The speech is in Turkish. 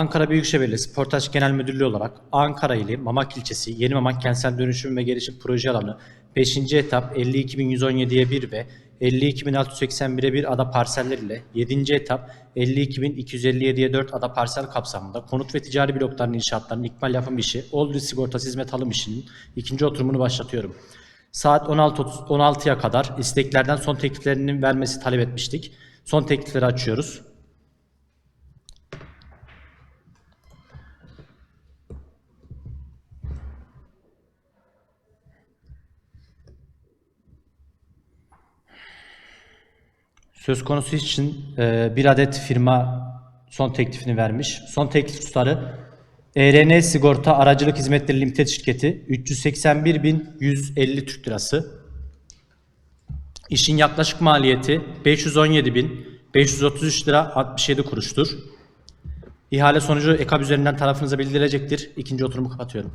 Ankara Büyükşehir Belediyesi Portaj Genel Müdürlüğü olarak Ankara ili Mamak ilçesi Yeni Mamak Kentsel Dönüşüm ve Gelişim Proje Alanı 5. etap 52.117'ye 1 ve 52.681'e 1 ada parseller ile 7. etap 52.257'ye 4 ada parsel kapsamında konut ve ticari blokların inşaatlarının ikmal yapım işi Oldri Sigortası Hizmet Alım işinin ikinci oturumunu başlatıyorum. Saat 16.30 16'ya kadar isteklerden son tekliflerinin vermesi talep etmiştik. Son teklifleri açıyoruz. Söz konusu için e, bir adet firma son teklifini vermiş. Son teklif tutarı ERN Sigorta Aracılık Hizmetleri Limited şirketi 381.150 Türk Lirası. İşin yaklaşık maliyeti 517.533 lira 67 kuruştur. İhale sonucu EKAB üzerinden tarafınıza bildirilecektir. İkinci oturumu kapatıyorum.